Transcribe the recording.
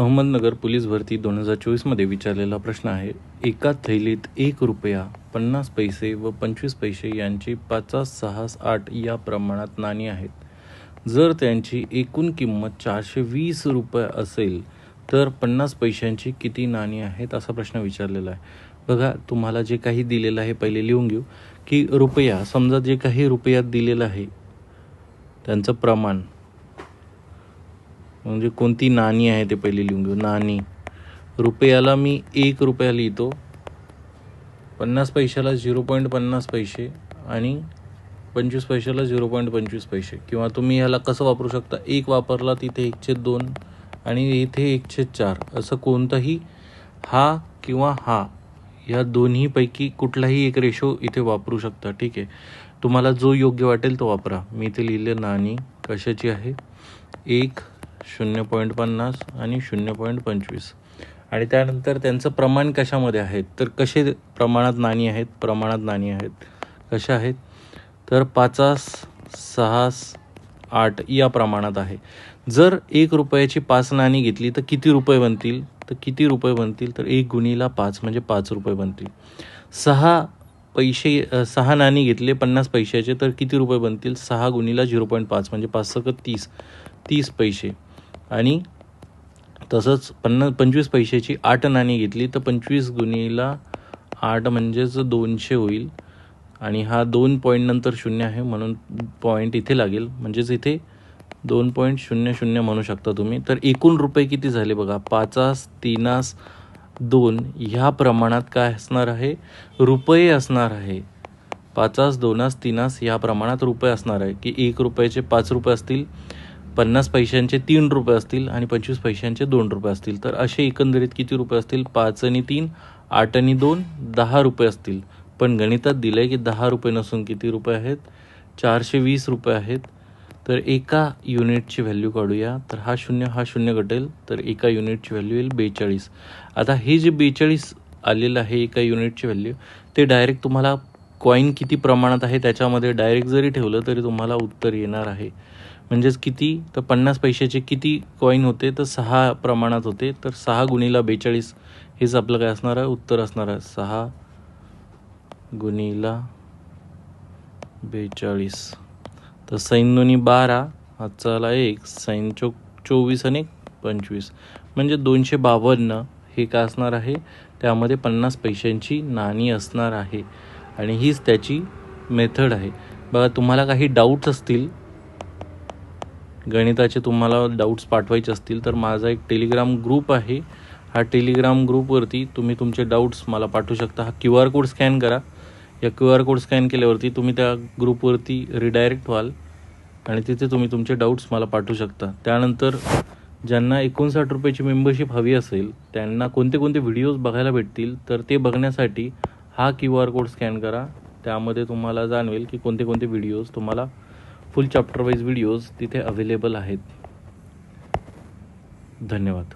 Ahmednagar police भरती दोन हजार चोवीसमध्ये विचारलेला प्रश्न आहे एका थैलीत एक रुपया पन्नास पैसे व पंचवीस पैसे यांची पाचास सहास आठ या प्रमाणात नाणी आहेत. जर त्यांची एकूण किंमत चारशे वीस रुपये असेल तर पन्नास पैशांची किती नाणी आहेत असा प्रश्न विचारलेला आहे. बघा तुम्हाला जे काही दिलेलं आहे पहिले लिहून घेऊ की रुपया समजा जे काही रुपयात दिलेलं आहे त्यांचं प्रमाण म्हणजे कोणती नाणी आहे ते पहिले लिहून घेऊ. नाणी. रुपयाला मी एक रुपया लिहितो. पन्नास पैशाला झिरो पॉईंट पन्नास पैसे आणि पंचवीस पैशाला झिरो पॉईंट पंचवीस पैसे. किंवा तुम्ही ह्याला कसं वापरू शकता? एक वापरला तिथे एकशे दोन आणि इथे एकशे चार. असं कोणताही हा किंवा हा ह्या दोन्हीपैकी कुठलाही एक रेशो इथे वापरू शकता. ठीक आहे? तुम्हाला जो योग्य वाटेल तो वापरा. मी इथे लिहिले नाणी. कशाची आहे? एक शून्य पॉईंट पन्नास आणि शून्य पॉईंट पंचवीस. आणि त्यानंतर त्यांचं प्रमाण कशामध्ये आहे? तर कसे प्रमाणात नाणी आहेत? प्रमाणात नाणी आहेत. कशा आहेत? तर पाचास सहास आठ या प्रमाणात आहे. जर एक रुपयाची पाच नाणी घेतली तर किती रुपये बनतील? तर किती रुपये बनतील? तर एक गुणीला पाच म्हणजे पाच रुपये बनतील. सहा पैसे सहा नाणी घेतले पन्नास पैशाचे तर किती रुपये बनतील? सहा गुणीला झिरो पॉईंट पाच म्हणजे पाच सकत तीस. तीस पैसे. आणि तसंच पन्नास पंचवीस पैशाची आठ नाणी घेतली तर पंचवीस गुणीला आठ म्हणजेच दोनशे होईल. आणि हा दोन पॉईंट नंतर शून्य आहे म्हणून पॉईंट इथे लागेल. म्हणजेच इथे दोन पॉईंट शून्य शून्य म्हणू शकता तुम्ही. तर एकूण रुपये किती झाले बघा? पाचास तीनास दोन ह्या प्रमाणात काय असणार आहे? रुपये असणार आहे. पाचास दोनास तीनास या प्रमाणात रुपये असणार आहे. की एक रुपयाचे पाच रुपये असतील. पन्नास पैशांचे तीन रुपये असतील आणि पंचवीस पैशांचे दोन रुपये असतील. तर असे एकंदरीत किती रुपये असतील? पाच आणि तीन आठ आणि दोन दहा रुपये असतील. पण गणितात दिलं आहे की दहा रुपये नसून किती रुपये आहेत? चारशे वीस रुपये आहेत. तर एका युनिटची व्हॅल्यू काढूया. तर हा शून्य हा शून्य घटेल. तर एका युनिटची व्हॅल्यू येईल बेचाळीस. आता हे जे बेचाळीस आलेलं आहे एका युनिटची व्हॅल्यू ते डायरेक्ट तुम्हाला कॉईन किती प्रमाणात आहे त्याच्यामध्ये डायरेक्ट जरी ठेवलं तरी तुम्हाला उत्तर येणार आहे. म्हणजेच किती तर पन्नास पैशाचे किती कॉईन होते तर सहा प्रमाणात होते. तर सहा गुणीला बेचाळीस हेच आपलं काय असणार आहे? उत्तर असणार आहे. सहा गुणीला बेचाळीस. तर सैन दोन्ही बारा हातचाला एक सैन चो चोवीस आणि पंचवीस. म्हणजे दोनशे बावन्न हे काय असणार आहे? त्यामध्ये पन्नास पैशांची नाणी असणार आहे. आणि हीच त्याची मेथड आहे. बघा तुम्हाला काही डाऊट्स असतील गणिताचे तुम्हाला डाऊट्स पाठवायचे असतील तर माझा एक टेलिग्राम ग्रुप आहे. हा टेलिग्राम ग्रुपवरती तुम्ही तुमचे डाऊट्स मला पाठवू शकता. हा क्यू आर कोड स्कॅन करा. या क्यू आर कोड स्कॅन केल्यावरती तुम्ही त्या ग्रुपवरती रिडायरेक्ट व्हाल आणि तिथे तुम्ही तुमचे डाऊट्स मला पाठवू शकता. त्यानंतर ज्यांना एकोणसाठ रुपयाची मेंबरशिप हवी असेल त्यांना कोणते कोणते व्हिडिओज बघायला भेटतील तर ते बघण्यासाठी हा क्यू आर कोड स्कॅन करा. त्यामध्ये तुम्हाला जाणवेल की कोणते कोणते व्हिडिओज तुम्हाला फुल चॅप्टर वाईज व्हिडिओज तिथे अवेलेबल आहेत. धन्यवाद.